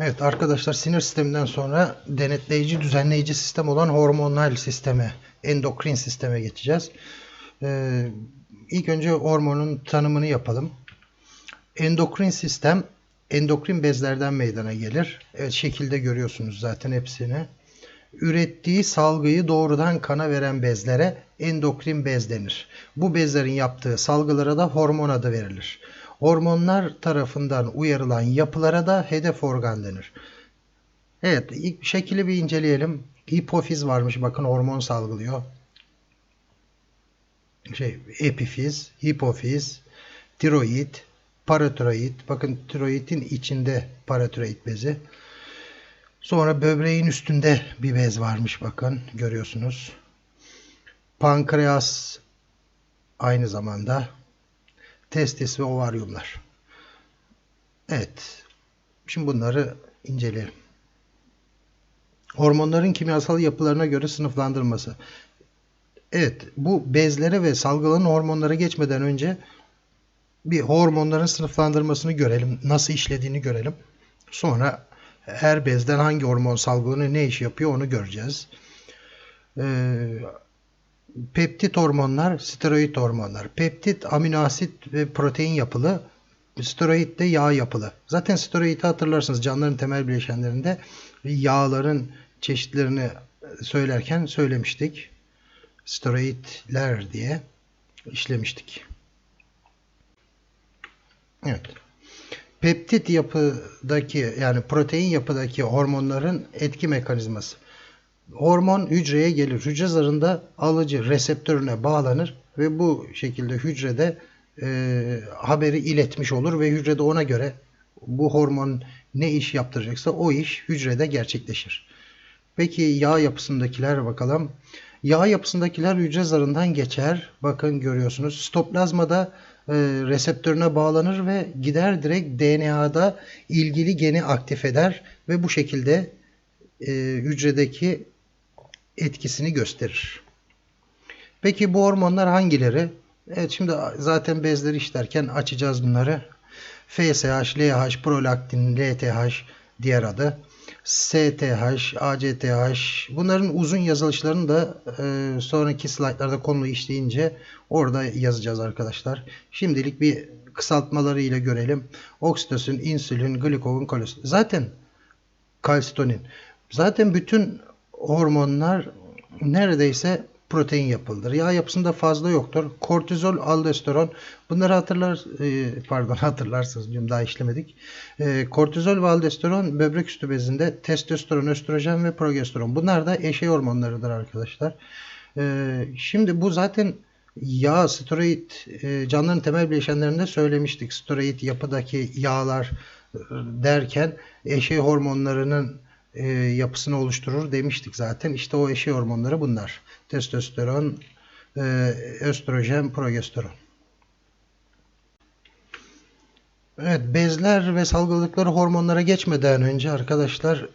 Evet arkadaşlar sinir sisteminden sonra denetleyici düzenleyici sistem olan hormonal sisteme, endokrin sisteme geçeceğiz. Ee, ilk önce hormonun tanımını yapalım. Endokrin sistem endokrin bezlerden meydana gelir. Evet şekilde görüyorsunuz zaten hepsini. Ürettiği salgıyı doğrudan kana veren bezlere endokrin bez denir. Bu bezlerin yaptığı salgılara da hormon adı verilir. Hormonlar tarafından uyarılan yapılara da hedef organ denir. Evet, ilk şekli bir inceleyelim. Hipofiz varmış, bakın hormon salgılıyor. Şey, epifiz, hipofiz, tiroid, paratiroid. Bakın tiroidin içinde paratiroid bezi. Sonra böbreğin üstünde bir bez varmış bakın görüyorsunuz. Pankreas aynı zamanda testis ve ovaryumlar. Evet. Şimdi bunları inceleyelim. Hormonların kimyasal yapılarına göre sınıflandırılması. Evet, bu bezlere ve salgılanan hormonlara geçmeden önce bir hormonların sınıflandırmasını görelim. Nasıl işlediğini görelim. Sonra her bezden hangi hormon salgılanıyor, ne iş yapıyor onu göreceğiz. Ee, peptit hormonlar, steroid hormonlar. Peptit amino asit ve protein yapılı, steroid de yağ yapılı. Zaten steroidi hatırlarsınız canlıların temel bileşenlerinde yağların çeşitlerini söylerken söylemiştik. Steroidler diye işlemiştik. Evet. Peptit yapıdaki yani protein yapıdaki hormonların etki mekanizması. Hormon hücreye gelir. Hücre zarında alıcı reseptörüne bağlanır ve bu şekilde hücrede e, haberi iletmiş olur ve hücrede ona göre bu hormon ne iş yaptıracaksa o iş hücrede gerçekleşir. Peki yağ yapısındakiler bakalım. Yağ yapısındakiler hücre zarından geçer. Bakın görüyorsunuz. Stoplazmada e, reseptörüne bağlanır ve gider direkt DNA'da ilgili geni aktif eder ve bu şekilde e, hücredeki etkisini gösterir. Peki bu hormonlar hangileri? Evet şimdi zaten bezleri işlerken açacağız bunları. FSH, LH, prolaktin, LTH diğer adı. STH, ACTH bunların uzun yazılışlarını da e, sonraki slaytlarda konu işleyince orada yazacağız arkadaşlar. Şimdilik bir kısaltmalarıyla görelim. Oksitosin, insülin, glikogen, kolesterin. Zaten kalsitonin. Zaten bütün hormonlar neredeyse protein yapılıdır. Yağ yapısında fazla yoktur. Kortizol, aldosteron bunları hatırlar e, pardon hatırlarsınız diyorum daha işlemedik. E, kortizol ve aldosteron böbrek üstü bezinde testosteron, östrojen ve progesteron. Bunlar da eşey hormonlarıdır arkadaşlar. E, şimdi bu zaten yağ, steroid canlıların temel bileşenlerinde söylemiştik. Steroid yapıdaki yağlar derken eşey hormonlarının e, yapısını oluşturur demiştik zaten. İşte o eşey hormonları bunlar. Testosteron, e, östrojen, progesteron. Evet, bezler ve salgıladıkları hormonlara geçmeden önce arkadaşlar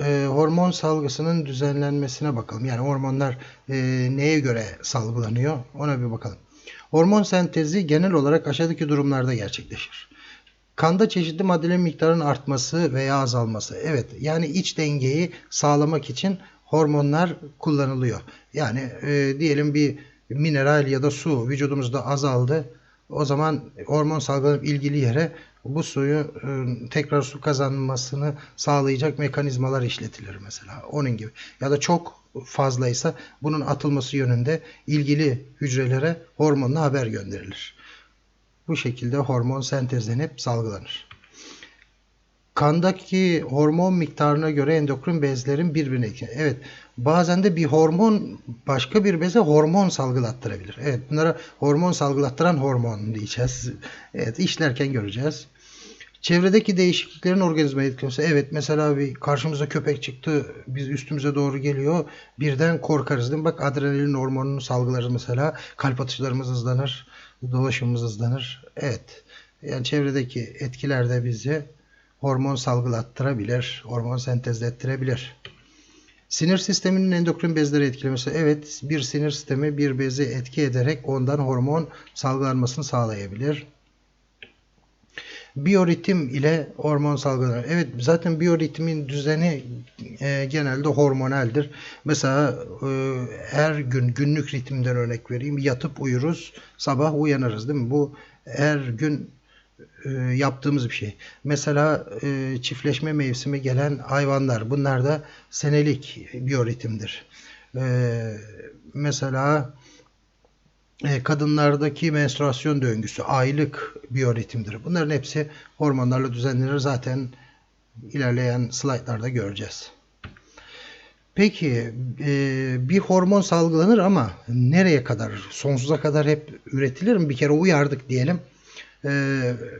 e, hormon salgısının düzenlenmesine bakalım. Yani hormonlar e, neye göre salgılanıyor ona bir bakalım. Hormon sentezi genel olarak aşağıdaki durumlarda gerçekleşir. Kanda çeşitli maddelerin miktarının artması veya azalması. Evet yani iç dengeyi sağlamak için hormonlar kullanılıyor. Yani e, diyelim bir mineral ya da su vücudumuzda azaldı. O zaman hormon salgılanıp ilgili yere bu suyu e, tekrar su kazanmasını sağlayacak mekanizmalar işletilir mesela. Onun gibi. Ya da çok fazlaysa bunun atılması yönünde ilgili hücrelere hormonla haber gönderilir. Bu şekilde hormon sentezlenip salgılanır. Kandaki hormon miktarına göre endokrin bezlerin birbirine Evet, bazen de bir hormon başka bir beze hormon salgılattırabilir. Evet, bunlara hormon salgılattıran hormon diyeceğiz. Evet, işlerken göreceğiz. Çevredeki değişikliklerin organizma etkisi. Evet mesela bir karşımıza köpek çıktı. Biz üstümüze doğru geliyor. Birden korkarız değil mi? Bak adrenalin hormonunu salgılarız mesela. Kalp atışlarımız hızlanır. Dolaşımımız hızlanır. Evet. Yani çevredeki etkiler de bizi hormon salgılattırabilir. Hormon sentezlettirebilir. Sinir sisteminin endokrin bezleri etkilemesi. Evet bir sinir sistemi bir bezi etki ederek ondan hormon salgılanmasını sağlayabilir. Biyoritim ile hormon salgılanır. Evet zaten biyoritmin düzeni e, genelde hormonaldir. Mesela e, her gün günlük ritimden örnek vereyim. Yatıp uyuruz, sabah uyanırız değil mi? Bu her gün e, yaptığımız bir şey. Mesela e, çiftleşme mevsimi gelen hayvanlar bunlar da senelik biyoritimdir. E, mesela kadınlardaki menstruasyon döngüsü aylık biyoritimdir. Bunların hepsi hormonlarla düzenlenir. Zaten ilerleyen slaytlarda göreceğiz. Peki e, bir hormon salgılanır ama nereye kadar? Sonsuza kadar hep üretilir mi? Bir kere uyardık diyelim. E,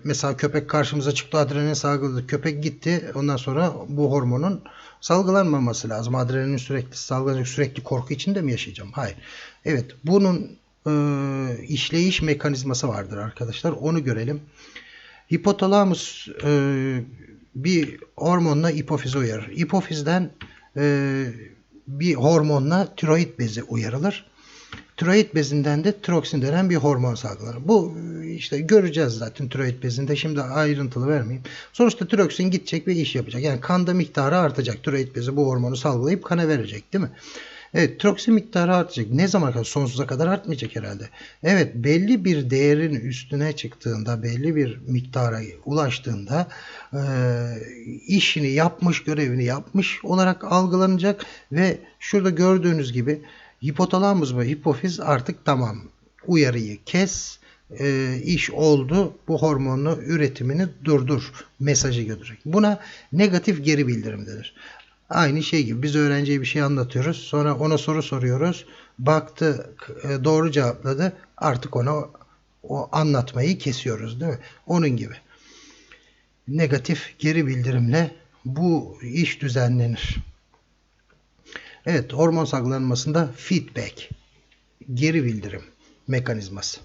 mesela köpek karşımıza çıktı adrenalin salgıladı. Köpek gitti. Ondan sonra bu hormonun salgılanmaması lazım. Adrenalin sürekli salgılanacak. Sürekli korku içinde mi yaşayacağım? Hayır. Evet bunun e, işleyiş mekanizması vardır arkadaşlar. Onu görelim. Hipotalamus e, bir hormonla hipofize uyarır. Hipofizden e, bir hormonla tiroid bezi uyarılır. Tiroid bezinden de tiroksin denen bir hormon salgılanır. Bu işte göreceğiz zaten tiroid bezinde. Şimdi ayrıntılı vermeyeyim. Sonuçta tiroksin gidecek ve iş yapacak. Yani kanda miktarı artacak. Tiroid bezi bu hormonu salgılayıp kana verecek değil mi? Evet tiroksin miktarı artacak. Ne zaman kadar? Sonsuza kadar artmayacak herhalde. Evet belli bir değerin üstüne çıktığında, belli bir miktara ulaştığında e, işini yapmış, görevini yapmış olarak algılanacak ve şurada gördüğünüz gibi hipotalamus ve hipofiz artık tamam. Uyarıyı kes, e, iş oldu, bu hormonlu üretimini durdur mesajı götürecek. Buna negatif geri bildirim denir. Aynı şey gibi biz öğrenciye bir şey anlatıyoruz. Sonra ona soru soruyoruz. Baktı e, doğru cevapladı. Artık ona o anlatmayı kesiyoruz değil mi? Onun gibi. Negatif geri bildirimle bu iş düzenlenir. Evet hormon salgılanmasında feedback geri bildirim mekanizması.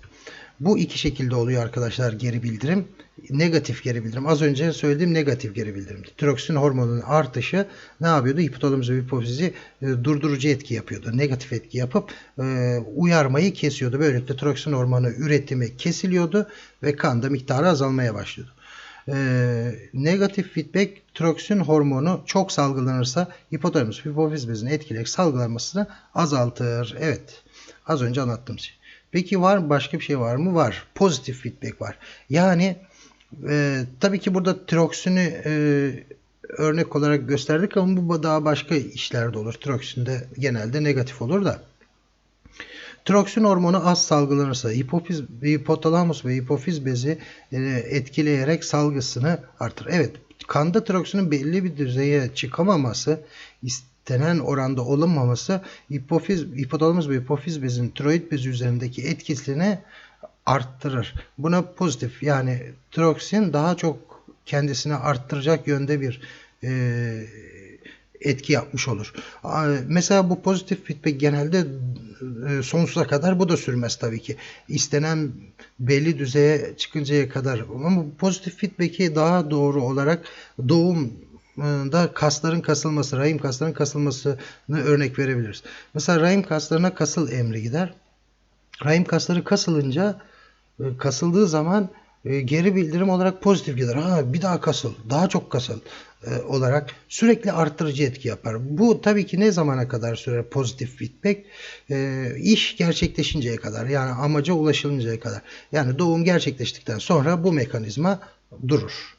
Bu iki şekilde oluyor arkadaşlar geri bildirim. Negatif geri bildirim. Az önce söylediğim negatif geri bildirim. Tiroksin hormonunun artışı ne yapıyordu? Hipotalamus ve hipofizi e, durdurucu etki yapıyordu. Negatif etki yapıp e, uyarmayı kesiyordu. Böylelikle tiroksin hormonu üretimi kesiliyordu ve kanda miktarı azalmaya başlıyordu. E, negatif feedback tiroksin hormonu çok salgılanırsa hipotalamus hipofiz bezini etkileyerek salgılanmasını azaltır. Evet. Az önce anlattığım şey. Peki var mı başka bir şey var mı? Var. Pozitif feedback var. Yani e, tabii ki burada tiroksini e, örnek olarak gösterdik ama bu daha başka işlerde olur. Tiroksinde genelde negatif olur da. Tiroksin hormonu az salgılanırsa hipofiz, hipotalamus ve hipofiz bezi e, etkileyerek salgısını artır. Evet, kanda tiroksinin belli bir düzeye çıkamaması istenen oranda olunmaması hipofiz, hipotalamus ve hipofiz bezinin tiroid bezi üzerindeki etkisini arttırır. Buna pozitif yani tiroksin daha çok kendisini arttıracak yönde bir e, etki yapmış olur. Mesela bu pozitif feedback genelde e, sonsuza kadar bu da sürmez tabii ki. İstenen belli düzeye çıkıncaya kadar. Ama bu pozitif feedback'i daha doğru olarak doğum da kasların kasılması, rahim kaslarının kasılmasını örnek verebiliriz. Mesela rahim kaslarına kasıl emri gider. Rahim kasları kasılınca e, kasıldığı zaman e, geri bildirim olarak pozitif gider. Ha bir daha kasıl, daha çok kasıl e, olarak sürekli arttırıcı etki yapar. Bu tabii ki ne zamana kadar sürer pozitif feedback? iş gerçekleşinceye kadar yani amaca ulaşılıncaya kadar. Yani doğum gerçekleştikten sonra bu mekanizma durur.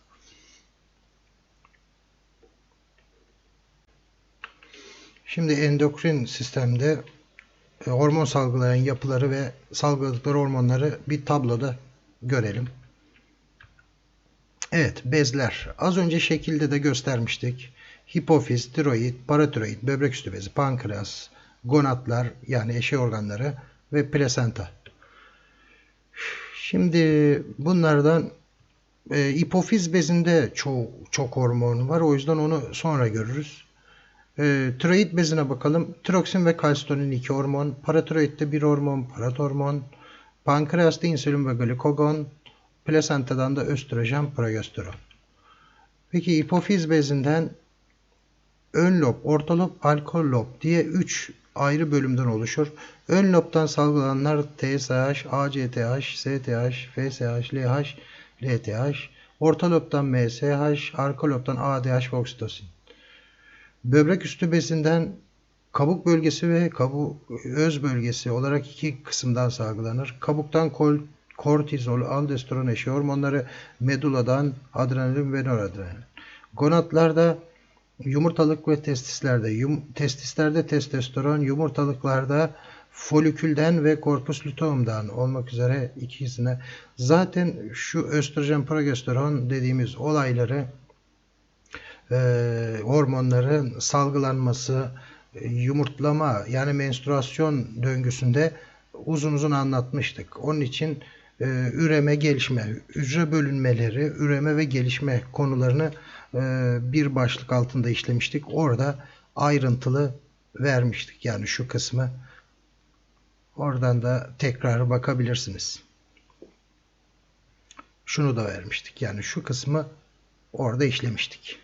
Şimdi endokrin sistemde e, hormon salgılayan yapıları ve salgıladıkları hormonları bir tabloda görelim. Evet, bezler. Az önce şekilde de göstermiştik. Hipofiz, tiroid, paratiroid, böbrek üstü bezi, pankreas, gonatlar yani eşi organları ve plasenta. Şimdi bunlardan e, hipofiz bezinde çok, çok hormon var. O yüzden onu sonra görürüz. E, tiroid bezine bakalım. Tiroksin ve kalsitonin iki hormon. Paratiroidde bir hormon, paratormon. Pankreasta insülin ve glikogon. Plasentadan da östrojen, progesteron. Peki hipofiz bezinden ön lob, orta lob, alkol lob diye 3 ayrı bölümden oluşur. Ön lobdan salgılananlar TSH, ACTH, STH, FSH, LH, LTH. Orta lobdan MSH, arka lobdan ADH ve oksitosin. Böbrek üstü bezinden kabuk bölgesi ve kabuk öz bölgesi olarak iki kısımdan salgılanır. Kabuktan kol, kortizol, aldosteron eşi hormonları, meduladan adrenalin ve noradrenalin. Gonadlarda yumurtalık ve testislerde, yum, testislerde testosteron, yumurtalıklarda folikülden ve korpus luteum'dan olmak üzere ikisine zaten şu östrojen progesteron dediğimiz olayları hormonların salgılanması, e, yumurtlama yani menstruasyon döngüsünde uzun uzun anlatmıştık. Onun için e, üreme, gelişme, hücre bölünmeleri, üreme ve gelişme konularını e, bir başlık altında işlemiştik. Orada ayrıntılı vermiştik. Yani şu kısmı oradan da tekrar bakabilirsiniz. Şunu da vermiştik. Yani şu kısmı orada işlemiştik.